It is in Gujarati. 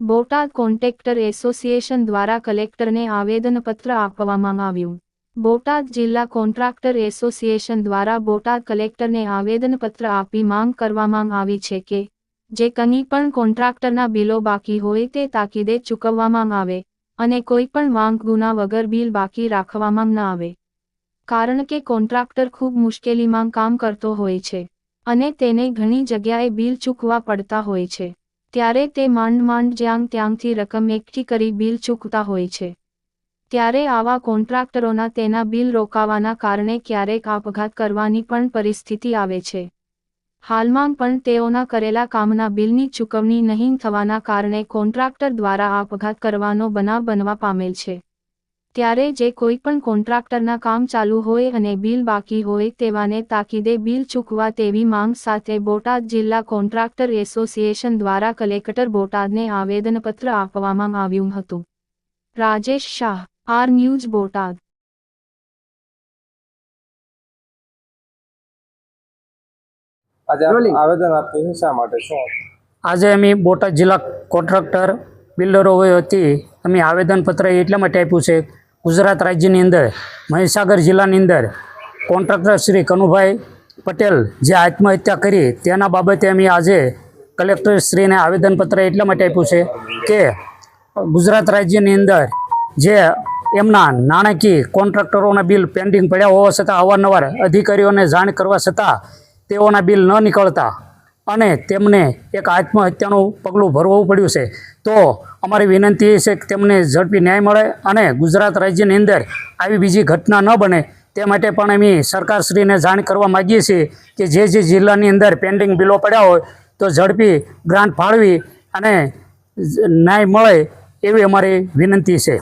બોટાદ કોન્ટ્રાક્ટર એસોસિએશન દ્વારા કલેક્ટરને આવેદનપત્ર આપવામાં આવ્યું. બોટાદ જિલ્લા કોન્ટ્રાક્ટર એસોસિએશન દ્વારા બોટાદ કલેક્ટરને આવેદનપત્ર આપી માંગ કરવામાં આવી છે કે, જે કંઈ પણ કોન્ટ્રાક્ટરના બિલો બાકી હોય તે તાકીદે ચૂકવવામાં આવે, અને કોઈ પણ વાંક ગુના વગર બિલ બાકી રાખવામાં ન આવે. કારણ કે કોન્ટ્રાક્ટર ખૂબ મુશ્કેલીમાં કામ કરતો હોય છે, અને તેને ઘણી જગ્યાએ બિલ ચૂકવા પડતા હોય છે. ત્યારે તે માંડ માંડ જ્યાં ત્યાંથી રકમ એકઠી કરી બિલ ચૂકતા હોય છે. ત્યારે આવા કોન્ટ્રાક્ટરોના તેના બિલ રોકાવાના કારણે ક્યારેક આપઘાત કરવાની પણ પરિસ્થિતિ આવે છે. હાલમાં પણ તેઓના કરેલા કામના બિલની ચૂકવણી નહીં થવાના કારણે કોન્ટ્રાક્ટર દ્વારા આપઘાત કરવાનો બનાવ બનવા પામેલ છે. ત્યારે જે કોઈ પણ કોન્ટ્રાક્ટરના કામ ચાલુ હોય અને બિલ બાકી હોય તેવાને તાકીદે બિલ ચૂકવા તેવી માંગ સાથે બોટાદ જિલ્લા કોન્ટ્રાક્ટર એસોસિએશન દ્વારા કલેક્ટર બોટાદને આવેદનપત્ર આપવામાં આવ્યું હતું. Rajesh Shah R news Botad. આજે આવેદન આપ્યું છે શા માટે શું આજે અમે બોટાદ જિલ્લા કોન્ટ્રાક્ટર બિલ્ડરો વતી અમે આવેદનપત્ર એટલા માટે આપ્યું છે ગુજરાત રાજ્યની અંદર, મહીસાગર જિલ્લાની અંદર કોન્ટ્રાક્ટર શ્રી કનુભાઈ પટેલ જે આત્મહત્યા કરી, તેના બાબતે અમે આજે કલેક્ટરશ્રીને આવેદનપત્ર એટલા માટે આપ્યું છે કે ગુજરાત રાજ્યની અંદર જે એમના નાણાકીય કોન્ટ્રાક્ટરોના બિલ પેન્ડિંગ પડ્યા હોવા છતાં અવારનવાર અધિકારીઓને જાણ કરવા છતાં તેઓના બિલ ન નીકળતા અને તેમને એક આત્મહત્યાનું પગલું ભરવું પડ્યું છે. તો અમારી વિનંતી છે કે તેમને ઝડપી ન્યાય મળે અને ગુજરાત રાજ્યની અંદર આવી બીજી ઘટના ન બને. તે માટે પણ અમે સરકારશ્રીને જાણ કરવા માગીએ છીએ કે જે જે જિલ્લાની અંદર પેન્ડિંગ બિલો પડ્યા હોય તો ઝડપી ગ્રાન્ટ ફાળવી અને ન્યાય મળે એવી અમારી વિનંતી છે.